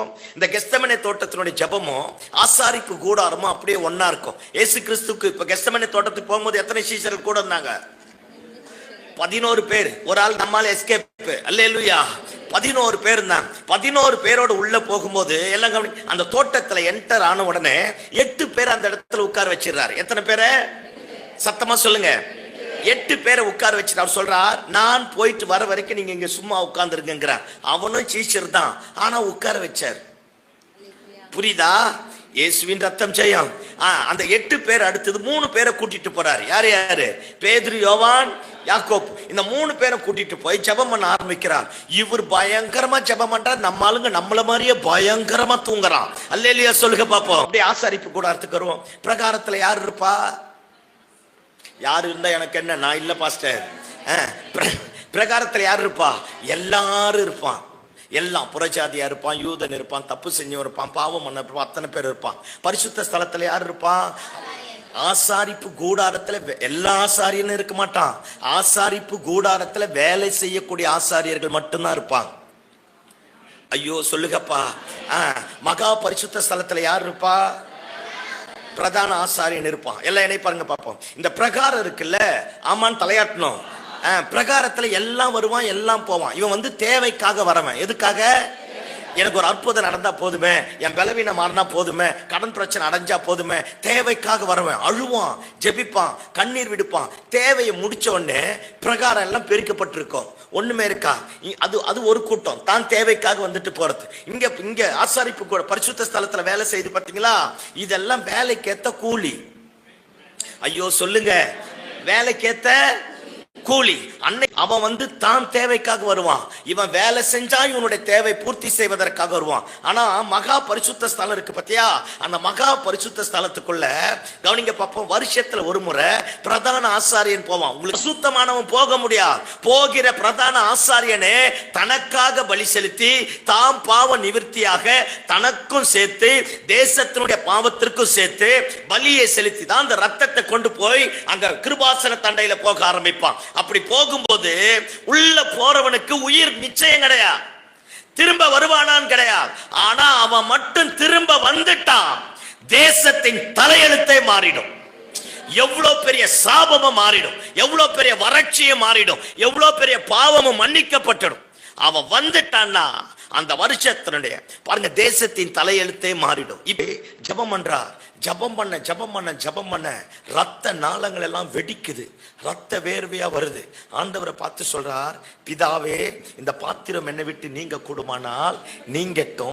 இருக்கும். இந்த கெஸ்தமனை தோட்டத்தினுடைய ஜெபமும் ஆசாரிப்பு கூடாரமும் அப்படியே ஒன்னா இருக்கும். ஏசு கிறிஸ்துக்கு இப்ப கெஸ்தமனை தோட்டத்துக்கு போகும்போது எத்தனை சீசர்கள் கூட இருந்தாங்க? பதினோரு பேர். ஒரு ஆள் நம்மால எஸ்கேப் அல்லேலூயா. பதினோரு பேர் தான் பதினோரு பேரோட உள்ள போகும்போது எல்லாம் கவனி அந்த தோட்டத்துல என்டர் ஆன உடனே எட்டு பேர் அந்த இடத்துல உட்கார வச்சிடுறாரு. எத்தனை பேரை? சத்தமா சொல்லுங்க. எட்டு பேரை உட்கார வச்சு அவர் சொல்றார் நான் போயிட்டு வர வரைக்கும் நீங்க இங்க சும்மா உட்கார்ந்துருங்கிறார் அவனும் சீச்சர் தான். ஆனா உட்கார வச்சார். புரியுதா? இயேசுவின் ரத்தம் ஜெயம். ஆ, அந்த எட்டு பேர் அடுத்தது மூணு பேரை கூட்டிட்டு போறாரு. யார் யாரு? பேதுரு யோவான் யாக்கோப். இந்த மூணு பேரை கூட்டிட்டு போய் ஜெபம் பண்ண ஆரம்பிக்கிறார். இவர் பயங்கரமா ஜெபம் பண்றார். நம்ம ஆளுங்க நம்மள மாதிரியே பயங்கரமா தூங்குறான். அல்லேலியா சொல்லுங்க பாப்போம். அப்படியே ஆசாரிப்பு கூடாரத்துக்கு வருவோம். பிரகாரத்துல யார் இருப்பா? யார் இருந்தா எனக்கு என்ன? நான் இல்ல பாஸ்டர் ஆ, பிர- பிரகாரத்துல யார் இருப்பா? எல்லாரும் இருப்பான். எல்லாம் புறஜாதியா இருப்பான் யூதன் இருப்பான் தப்பு செஞ்சவன் இருப்பான் பாவம் பண்ண இருப்பான் அத்தனை பேர் இருப்பான். பரிசுத்த ஸ்தலத்துல யார் இருப்பான் ஆசாரிப்பு கூடாரத்துல எல்லா ஆசாரியனும் இருக்க மாட்டான். ஆசாரிப்பு கூடாரத்துல வேலை செய்யக்கூடிய ஆசாரியர்கள் மட்டும்தான் இருப்பாங்க. ஐயோ சொல்லுங்கப்பா ஆ, மகா பரிசுத்த ஸ்தலத்துல யார் இருப்பா? பிரதான ஆசாரியன் இருப்பான். எல்லாம் இணைப்பாருங்க பார்ப்போம். இந்த பிரகாரம் இருக்குல்ல ஆமான்னு தலையாட்டணும். ஆ, பிரகாரத்துல எல்லாம் வருவான் எல்லாம் போவான். இவன் வந்து தேவைக்காக வரவன். எதுக்காக? எனக்கு ஒரு அற்புதம் நடந்தா போதுமே என் பலவீனம் மாறினா போதுமே கடன் பிரச்சனை அடைஞ்சா போதுமே தேவைக்காக வரவன். அழுவான் ஜெபிப்பான் கண்ணீர் விடுப்பான். தேவையை முடிச்ச உடனே பிரகாரம் எல்லாம் பெருக்கப்பட்டிருக்கும். ஒண்ணுமே இருக்கா? அது அது ஒரு கூட்டம். தான் தேவைக்காக வந்துட்டு போறது. இங்க இங்க ஆசாரிப்பு கூட பரிசுத்த ஸ்தலத்துல வேலை செய்து பாத்தீங்களா? இதெல்லாம் வேலைக்கேத்த கூலி. ஐயோ சொல்லுங்க. வேலைக்கேத்த கூலி. அன்னை அவன் வந்து தான் தேவைக்காக வருவான். இவன் வேலை செஞ்சா இவனுடைய தேவை பூர்த்தி செய்வதற்காக வருவான். ஆனா மகா பரிசுத்த ஸ்தலம் இருக்கு பத்தியா? அந்த மகா பரிசுத்த ஸ்தலத்துக்குள்ள கவனிங்க பார்ப்போம் வருஷத்துல ஒரு முறை பிரதான ஆசாரியன் போவான். உங்களுக்கு சுத்தமானவன் போக முடியாது. போகிற பிரதான ஆசாரியனே தனக்காக பலி செலுத்தி தாம் பாவ நிவர்த்தியாக தனக்கும் சேர்த்து தேசத்தினுடைய பாவத்திற்கும் சேர்த்து பலியை செலுத்தி தான் அந்த ரத்தத்தை கொண்டு போய் அங்க கிருபாசன தண்டையில போக ஆரம்பிப்பான். அப்படி போகும்போது உள்ள போறவனுக்கு உயிர் நிச்சயம் கிடையாது திரும்ப வருவானான்னு கிடையாது ஆனா அவன் மட்டும் திரும்ப வந்துட்டான். தேசத்தின் தலையெழுத்தை மாறிடும். எவ்வளவு பெரிய சாபமும் மாறிடும். எவ்வளவு பெரிய வறட்சியும் மாறிடும். எவ்வளவு பெரிய பாவமும் மன்னிக்கப்பட்டுடும். அவன் வந்துட்டான்னா அந்த வருஷத்தினுடைய பாருங்க தேசத்தின் தலையெழுத்தே மாறிடும். இப்ப ஜெபம் பண்றார். ஜெபம் பண்ண ஜபம் பண்ண ஜெபம் பண்ண ரத்த நாளங்கள் எல்லாம் வெடிக்குது. ரத்த வேர்வையா வருது. ஆண்டவரை பார்த்து சொல்றார் பிதாவே இந்த பாத்திரம் என்னை விட்டு நீங்க கூடுமானால் நீங்கட்டும்